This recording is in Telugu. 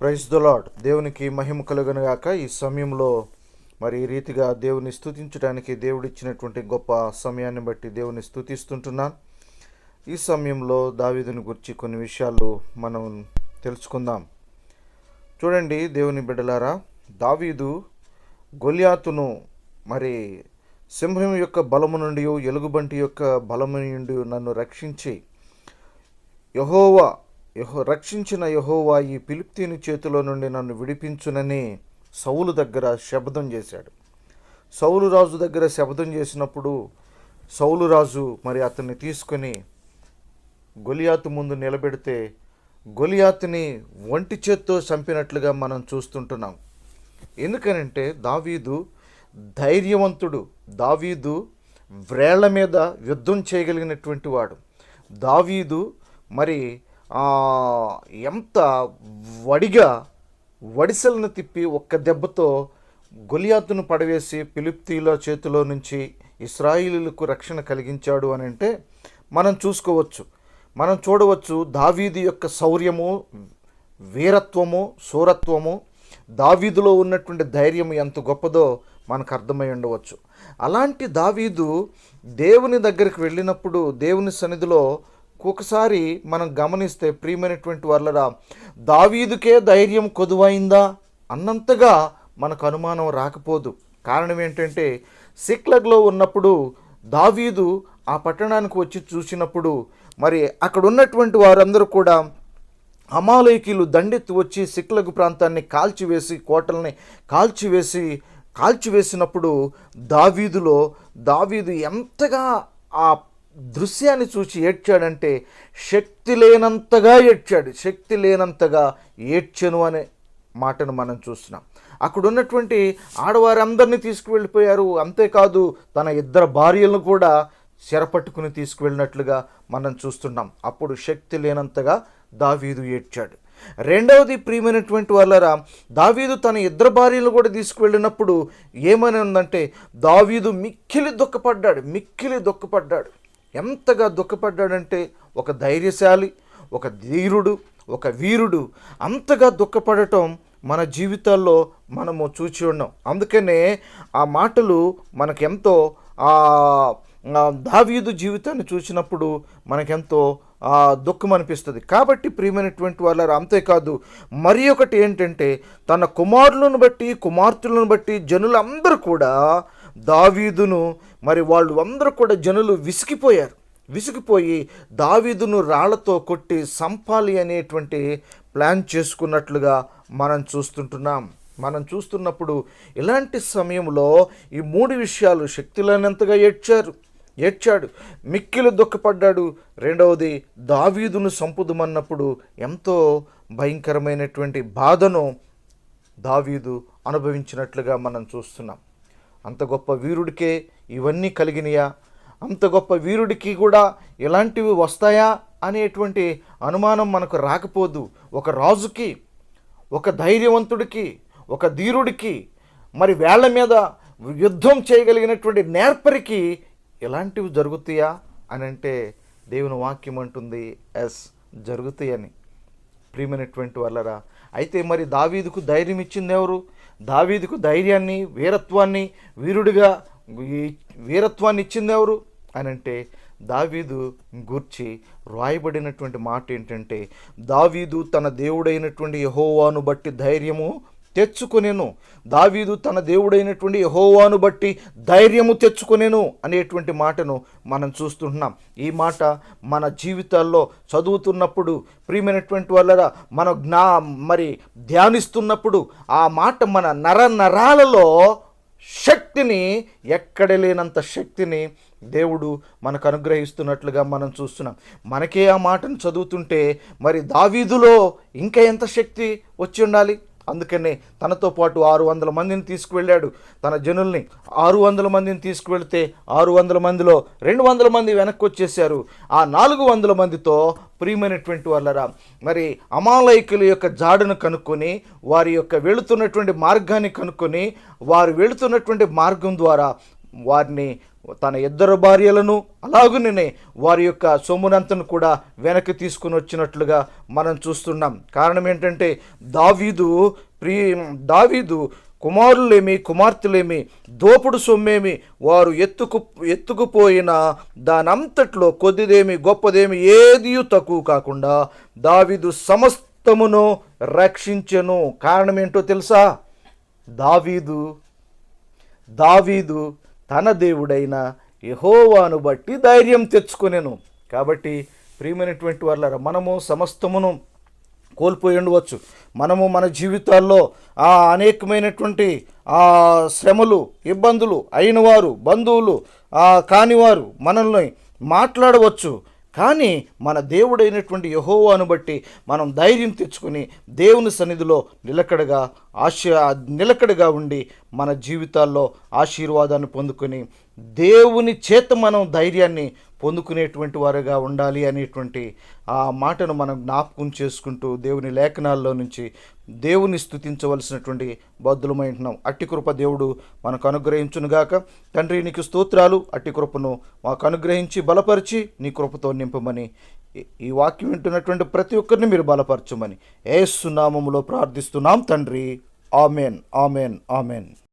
ప్రైజ్ ద లాడ్ దేవునికి మహిమ కలుగనగాక ఈ సమయంలో మరి ఈ రీతిగా దేవుని స్థుతించడానికి దేవుడిచ్చినటువంటి గొప్ప సమయాన్ని బట్టి దేవుని స్థుతిస్తుంటున్నాను ఈ సమయంలో దావీదుని గురించి కొన్ని విషయాలు మనం తెలుసుకుందాం. చూడండి దేవుని బిడ్డలారా దావీదు గొలియాతును మరి సింహం యొక్క బలము నుండి ఎలుగుబంటి యొక్క బలము నుండి నన్ను రక్షించి యహోవా యహో రక్షించిన యహోవా ఈ పిలిప్తీని చేతిలో నుండి నన్ను విడిపించునని సౌలు దగ్గర శబ్దం చేశాడు. సౌలు రాజు దగ్గర శబ్దం చేసినప్పుడు సౌలు రాజు మరి అతన్ని తీసుకొని గొలియాతు ముందు నిలబెడితే గొలియాతుని ఒంటి చేత్తో చంపినట్లుగా మనం చూస్తుంటున్నాం. ఎందుకనంటే దావీదు ధైర్యవంతుడు దావీదు వ్రేళ్ళ మీద యుద్ధం చేయగలిగినటువంటి వాడు. దావీదు మరి ఎంత వడిగా వడిసెలను తిప్పి ఒక్క దెబ్బతో గొలియాతును పడవేసి పిలిప్తీల చేతిలో నుంచి ఇస్రాయిలీలకు రక్షణ కలిగించాడు అని అంటే మనం చూసుకోవచ్చు. మనం చూడవచ్చు దావీదు యొక్క శౌర్యము వీరత్వము శూరత్వము దావీదులో ఉన్నటువంటి ధైర్యం ఎంత గొప్పదో మనకు అర్థమై ఉండవచ్చు. అలాంటి దావీదు దేవుని దగ్గరికి వెళ్ళినప్పుడు దేవుని సన్నిధిలో ఒకసారి మనం గమనిస్తే ప్రియమైనటువంటి వాళ్ళరా దావీదుకే ధైర్యం కొదువైందా? అన్నంతగా మనకు అనుమానం రాకపోదు. కారణం ఏంటంటే సిక్లగ్లో ఉన్నప్పుడు దావీదు ఆ పట్టణానికి వచ్చి చూసినప్పుడు మరి అక్కడ ఉన్నటువంటి వారందరూ కూడా అమాలయకీలు దండెత్తి వచ్చి సిక్లగు ప్రాంతాన్ని కాల్చివేసి కోటల్ని కాల్చివేసి కాల్చివేసినప్పుడు దావీదులో దావీదు ఎంతగా ఆ దృశ్యాన్ని చూసి ఏడ్చాడంటే శక్తి లేనంతగా ఏడ్చాడు శక్తి లేనంతగా ఏడ్చను అనే మాటను మనం చూస్తున్నాం. అక్కడ ఉన్నటువంటి ఆడవారందరినీ తీసుకువెళ్ళిపోయారు. అంతేకాదు తన ఇద్దరు భార్యలను కూడా చెరపట్టుకుని తీసుకువెళ్ళినట్లుగా మనం చూస్తున్నాం. అప్పుడు శక్తి లేనంతగా దావీదు ఏడ్చాడు. రెండవది ప్రియమైనటువంటి వాళ్ళరా దావీదు తన ఇద్దరు భార్యలను కూడా తీసుకువెళ్ళినప్పుడు ఏమని ఉందంటే దావీదు మిక్కిలి దుఃఖపడ్డాడు మిక్కిలి దుఃఖపడ్డాడు. ఎంతగా దుఃఖపడ్డాడంటే ఒక ధైర్యశాలి ఒక ధీరుడు ఒక వీరుడు. అంతగా దుఃఖపడటం మన జీవితాల్లో మనము చూచి ఉన్నాం. అందుకనే ఆ మాటలు మనకెంతో దావీదు జీవితాన్ని చూసినప్పుడు మనకెంతో దుఃఖం అనిపిస్తుంది. కాబట్టి ప్రియమైనటువంటి వాళ్ళ అంతేకాదు మరి ఒకటి ఏంటంటే తన కుమారులను బట్టి కుమార్తెలను బట్టి జనులందరూ కూడా దావీదును మరి వాళ్ళు అందరూ కూడా జనులు విసిగిపోయారు. విసిగిపోయి దావీదును రాళ్ళతో కొట్టి సంపాలి అనేటువంటి ప్లాన్ చేసుకున్నట్లుగా మనం చూస్తుంటున్నాం. మనం చూస్తున్నప్పుడు ఇలాంటి సమయంలో ఈ మూడు విషయాలు శక్తిలేనంతగా ఏడ్చారు. ఏడ్చాడు. మిక్కిలు దుఃఖపడ్డాడు. రెండవది దావీదును సంపుదమన్నప్పుడు ఎంతో భయంకరమైనటువంటి బాధను దావీదు అనుభవించినట్లుగా మనం చూస్తున్నాం. అంత గొప్ప వీరుడికే ఇవన్నీ కలిగినయా? అంత గొప్ప వీరుడికి కూడా ఇలాంటివి వస్తాయా? అనేటువంటి అనుమానం మనకు రాకపోదు. ఒక రాజుకి ఒక ధైర్యవంతుడికి ఒక ధీరుడికి మరి వేళ్ళ మీద యుద్ధం చేయగలిగినటువంటి నేర్పరికి ఇలాంటివి జరుగుతాయా? అని అంటే దేవుని వాక్యం అంటుంది ఎస్ జరుగుతాయని. ప్రియమైనటువంటి వాళ్ళరా అయితే మరి దావీదుకు ధైర్యం ఇచ్చింది ఎవరు? దావీదుకు ధైర్యాన్ని వీరత్వాన్ని వీరుడిగా వీరత్వాన్ని ఇచ్చింది ఎవరు? అని అంటే దావీదు గూర్చి రాయబడినటువంటి మాట ఏంటంటే దావీదు తన దేవుడైనటువంటి యహోవాను బట్టి ధైర్యము తెచ్చుకునేను. దావీదు తన దేవుడైనటువంటి యహోవాను బట్టి ధైర్యము తెచ్చుకునేను అనేటువంటి మాటను మనం చూస్తుంటున్నాం. ఈ మాట మన జీవితాల్లో చదువుతున్నప్పుడు ప్రియమైనటువంటి వాళ్ళ మన జ్ఞా మరి ధ్యానిస్తున్నప్పుడు ఆ మాట మన నర నరాలలో శక్తిని ఎక్కడ లేనంత శక్తిని దేవుడు మనకు అనుగ్రహిస్తున్నట్లుగా మనం చూస్తున్నాం. మనకే ఆ మాటను చదువుతుంటే మరి దావీదులో ఇంకా ఎంత శక్తి వచ్చి ఉండాలి? అందుకనే తనతో పాటు ఆరు వందల మందిని తీసుకువెళ్ళాడు. తన జనుల్ని ఆరు వందల మందిని తీసుకువెళ్తే ఆరు వందల మందిలో రెండు వందల మంది వెనక్కి వచ్చేసారు ఆ నాలుగు వందల మందితో ప్రియమైనటువంటి వాళ్ళరా మరి అమాలయకుల యొక్క జాడును కనుక్కొని వారి యొక్క వెళుతున్నటువంటి మార్గాన్ని కనుక్కొని వారు వెళుతున్నటువంటి మార్గం ద్వారా వారిని తన ఇద్దరు భార్యలను అలాగునే వారి యొక్క సొమ్మునంతను కూడా వెనక్కి తీసుకుని వచ్చినట్లుగా మనం చూస్తున్నాం. కారణం ఏంటంటే దావీదు ప్రీ దావీదు కుమారులేమి కుమార్తెలేమి దోపుడు సొమ్మేమి వారు ఎత్తుకు ఎత్తుకుపోయిన దానంతట్లో కొద్దిదేమి గొప్పదేమి ఏది తక్కువ కాకుండా దావీదు సమస్తమును రక్షించెను. కారణం ఏంటో తెలుసా? దావీదు దావీదు తన దేవుడైన యహోవాను బట్టి ధైర్యం తెచ్చుకునేను. కాబట్టి ప్రియమైనటువంటి వాళ్ళ మనము సమస్తమును కోల్పోయి ఉండవచ్చు. మనము మన జీవితాల్లో ఆ అనేకమైనటువంటి ఆ శ్రమలు ఇబ్బందులు అయినవారు బంధువులు కానివారు మనల్ని మాట్లాడవచ్చు. కానీ మన దేవుడైనటువంటి యహోవాను బట్టి మనం ధైర్యం తెచ్చుకుని దేవుని సన్నిధిలో నిలకడగా ఆశ నిలకడగా ఉండి మన జీవితాల్లో ఆశీర్వాదాన్ని పొందుకొని దేవుని చేత మనం ధైర్యాన్ని పొందుకునేటువంటి వారుగా ఉండాలి అనేటువంటి ఆ మాటను మనం జ్ఞాపకం చేసుకుంటూ దేవుని లేఖనాల్లో నుంచి దేవుని స్థుతించవలసినటువంటి బద్దులమై ఉంటున్నాం. అట్టి కృప దేవుడు మనకు అనుగ్రహించునుగాక. తండ్రి నీకు స్తోత్రాలు. అట్టి కృపను మాకు అనుగ్రహించి బలపరిచి నీ కృపతో నింపమని ఈ- వాక్యం వింటున్నటువంటి ప్రతి ఒక్కరిని మీరు బలపరచమని. ఏసునామములో ప్రార్థిస్తున్నాం తండ్రి. ఆమెన్. ఆమెన్. ఆమెన్.